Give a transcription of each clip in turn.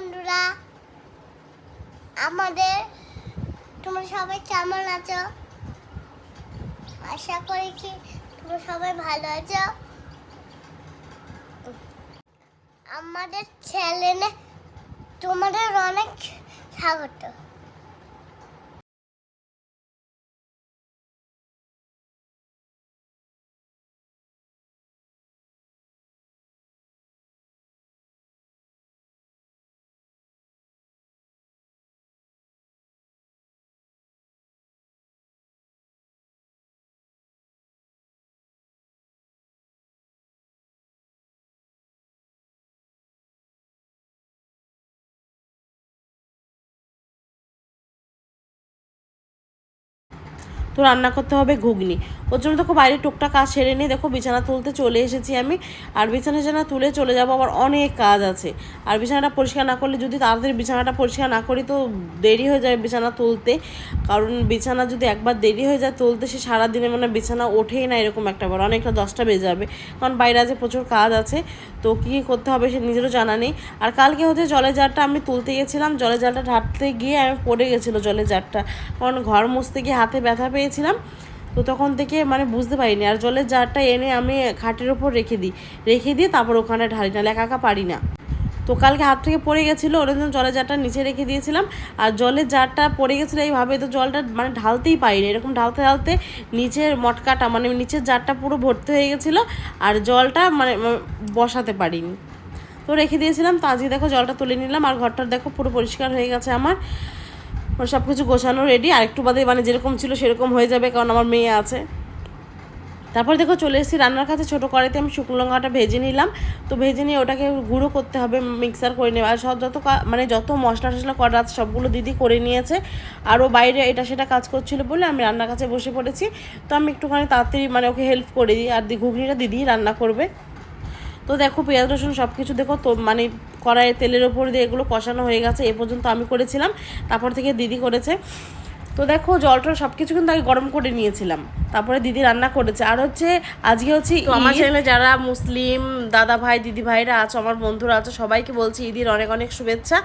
বন্ধুরা, আমাদের তোমরা সবাই কেমন আছো? আশা করি কি তোমরা সবাই ভালো আছো। আমাদের চ্যানেলে তোমাদের অনেক স্বাগত। তো রান্না করতে হবে ঘুগনি। ওর জন্য দেখো বাইরে টুকটাক কাজ সেরে নিয়ে দেখো বিছানা তুলতে চলে এসেছি আমি। আর বিছানা বিছানা তুলে চলে যাব আবার অনেক কাজ আছে। আর বিছানাটা পরিষ্কার না করলে যদি তাড়াতাড়ি বিছানাটা পরিষ্কার না করি তো দেরি হয়ে যায় বিছানা তুলতে। কারণ বিছানা যদি একবার দেরি হয়ে যায় তুলতে সে সারাদিনে মানে বিছানা ওঠেই না এরকম একটা বার অনেকটা দশটা বেজে যাবে। কারণ বাইরে আছে প্রচুর কাজ আছে। তো কী করতে হবে সে নিজেরও জানা নেই। আর কালকে হচ্ছে জলের জারটা আমি তুলতে গেছিলাম। জলের জারটা ঢাটতে গিয়ে আমি পড়ে গেছিল জলের জারটা। কারণ ঘর মুছতে গিয়ে হাতে ব্যথা পেয়েছিলাম তো তখন থেকে মানে বুঝতে পারিনি। আর জলের জারটা এনে আমি খাটের ওপর রেখে দিই। রেখে দিয়ে তারপর ওখানে ঢালি না একা একা পারি না। তো কালকে হাত থেকে পড়ে গেছিল ওর জন্য জলের জারটা নিচে রেখে দিয়েছিলাম। আর জলের জারটা পড়ে গেছিল এইভাবে, তো জলটা মানে ঢালতেই পারিনি। এরকম ঢালতে ঢালতে নিচের মটকাটা মানে নিচের জারটা পুরো ভর্তি হয়ে গেছিল। আর জলটা মানে বসাতে পারিনি। তো রেখে দিয়েছিলাম। তো আজকে দেখো জলটা তুলে নিলাম। আর ঘরটা দেখো পুরো পরিষ্কার হয়ে গেছে আমার। সব কিছু গোছানো রেডি আর একটু বাদে মানে যেরকম ছিল সেরকম হয়ে যাবে কারণ আমার মেয়ে আছে। তারপর দেখো চলে এসেছি রান্নার কাছে, ছোটো কড়াইতে আমি শুকনো লঙ্কাটা ভেজে নিলাম। তো ভেজে নিয়ে ওটাকে গুঁড়ো করতে হবে মিক্সার করে নেবে। আর সব যত মানে যত মশলা টশলা করা আছে সবগুলো দিদি করে নিয়েছে। আরও বাইরে এটা সেটা কাজ করছিল বলে আমি রান্নার কাছে বসে পড়েছি। তো আমি একটুখানি তাড়াতাড়ি মানে ওকে হেল্প করে দিই। আর দি ঘুগনিটা দিদি রান্না করবে। তো দেখো পেঁয়াজ রসুন সব কিছু দেখো তো মানে কড়াইয়ে তেলের ওপর দিয়ে এগুলো কষানো হয়ে গেছে এ পর্যন্ত আমি করেছিলাম তারপর থেকে দিদি করেছে। তো দেখো জলটা সব কিছু কিন্তু আগে গরম করে নিয়েছিলাম তারপরে দিদি রান্না করেছে। আর হচ্ছে আজকে হচ্ছে আমার চ্যানেলে যারা মুসলিম দাদা ভাই দিদি ভাইরা আছে আমার বন্ধুরা আছো সবাইকে বলছি ঈদির অনেক অনেক শুভেচ্ছা।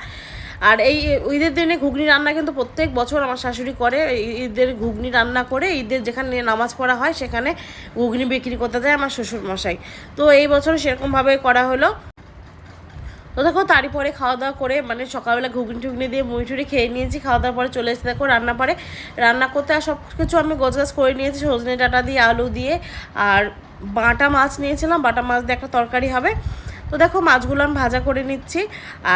আর এই ঈদের দিনে ঘুগনি রান্না কিন্তু প্রত্যেক বছর আমার শাশুড়ি করে। ঈদের ঘুগনি রান্না করে ঈদের যেখানে নামাজ পড়া হয় সেখানে ঘুগনি বিক্রি করতে যায় আমার শ্বশুর মশাই তো এই বছর সেরকমভাবে করা হলো। তো দেখো, তারই পরে খাওয়া দাওয়া করে মানে সকালবেলা ঘুগনি টুগনি দিয়ে মুড়ি টুড়ি খেয়ে নিয়েছি। খাওয়া দাওয়ার পরে চলে এসে দেখো রান্না পরে রান্না করতে আর সব কিছু আমি গোছগাছ করে নিয়েছি, সজনে ডাঁটা দিয়ে, আলু দিয়ে। আর বাটা মাছ নিয়েছিলাম। বাটা মাছ দিয়ে একটা তরকারি হবে। তো দেখো মাছগুলো আমি ভাজা করে নিচ্ছি।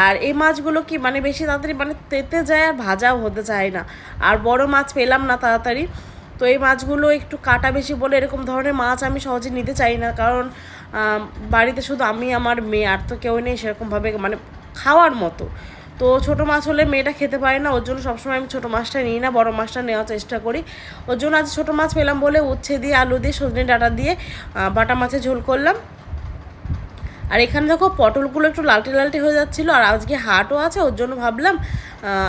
আর এই মাছগুলো কি মানে বেশি তাড়াতাড়ি মানে তেতে যায় আর ভাজাও হতে চায় না। আর বড় মাছ পেলাম না তাড়াতাড়ি। তো এই মাছগুলো একটু কাটা বেশি বলে এরকম ধরনের মাছ আমি সহজে নিতে চাই না। কারণ বাড়িতে শুধু আমি, আমার মেয়ে আর তো কেউ নেই সেরকমভাবে মানে খাওয়ার মতো। তো ছোটো মাছ হলে মেয়েটা খেতে পারে না। ওর জন্য সবসময় আমি ছোটো মাছটা নিই না, বড় মাছটা নেওয়ার চেষ্টা করি। ওর জন্য আজ ছোটো মাছ পেলাম বলে উচ্ছে দিয়ে, আলু দিয়ে, সজনে ডাঁটা দিয়ে বাটা মাছের ঝোল করলাম। আর এখানে দেখো পটলগুলো একটু লালটে লালটে হয়ে যাচ্ছিল, আর আজকে হাটও আছে, ওর জন্য ভাবলাম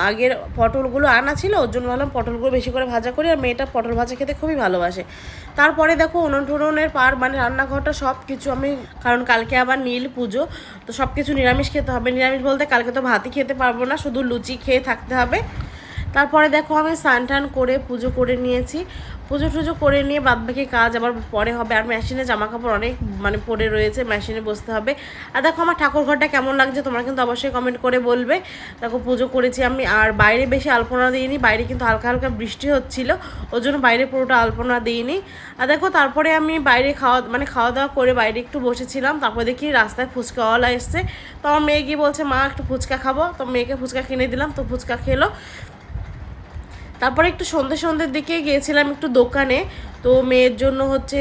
আগের পটলগুলো আনা ছিল, ওর জন্য ভাবলাম পটলগুলো বেশি করে ভাজা করি, আর মেয়েটা পটল ভাজা খেতে খুবই ভালোবাসে। তারপরে দেখো উনুন টুনুনের পার মানে রান্নাঘরটা সব কিছু আমি, কারণ কালকে আবার নীল পুজো, তো সব কিছু নিরামিষ খেতে হবে। নিরামিষ বলতে কালকে তো ভাতই খেতে পারব না, শুধু লুচি খেয়ে থাকতে হবে। তারপরে দেখো আমি স্নান টান করে পুজো করে নিয়েছি। পুজো টুজো করে নিয়ে বাদবাকি কাজ আবার পরে হবে। আর মেশিনে জামা কাপড় অনেক মানে পরে রয়েছে মেশিনে বসতে হবে। আর দেখো আমার ঠাকুর ঘরটা কেমন লাগছে তোমরা কিন্তু অবশ্যই কমেন্ট করে বলবে। দেখো পুজো করেছি আমি। আর বাইরে বেশি আলপনা দিইনি। বাইরে কিন্তু হালকা হালকা বৃষ্টি হচ্ছিল। ওর জন্য বাইরে পুরোটা আলপনা দিইনি। আর দেখো তারপরে আমি বাইরে খাওয়া মানে খাওয়া দাওয়া করে বাইরে একটু বসেছিলাম। তারপর দেখি রাস্তায় ফুচকাওয়ালা এসছে। তো আমার মেয়ে গিয়ে বলছে, মা, একটু ফুচকা খাব। তো মেয়েকে ফুচকা কিনে দিলাম। তো ফুচকা খেলো। তারপরে একটু সন্ধে সন্ধ্যের দিকে গিয়েছিলাম একটু দোকানে। তো মেয়ের জন্য হচ্ছে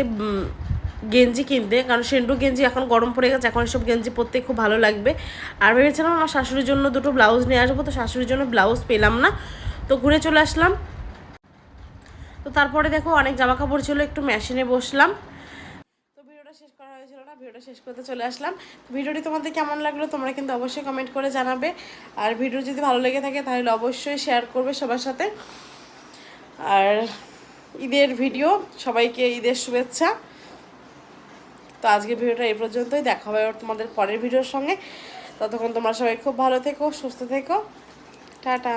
গেঞ্জি কিনতে। কারণ সেন্ডু গেঞ্জি এখন গরম পড়ে গেছে, এখন সব গেঞ্জি পরতে খুব ভালো লাগবে। আর ভেবেছিলাম আমার শাশুড়ির জন্য দুটো ব্লাউজ নিয়ে আসব, তো শাশুড়ির জন্য ব্লাউজ পেলাম না। তো ঘুরে চলে আসলাম। তো তারপরে দেখো অনেক জামা কাপড় ছিল, একটু মেশিনে বসলাম তো ভিডিওটা শেষ করা হয়েছিল না ভিডিওটা শেষ করতে চলে আসলাম। ভিডিওটি তোমাদের কেমন লাগল তোমরা কিন্তু অবশ্যই কমেন্ট করে জানাবে। আর ভিডিও যদি ভালো লেগে থাকে তাহলে অবশ্যই শেয়ার করবে সবার সাথে। আর ঈদের ভিডিও সবাইকে ঈদের শুভেচ্ছা। তো আজকের ভিডিওটা এই পর্যন্তই। দেখা হবে তোমাদের পরের ভিডিওর সঙ্গে। ততক্ষণ তোমরা সবাই খুব ভালো থেকো, সুস্থ থেকো। টাটা।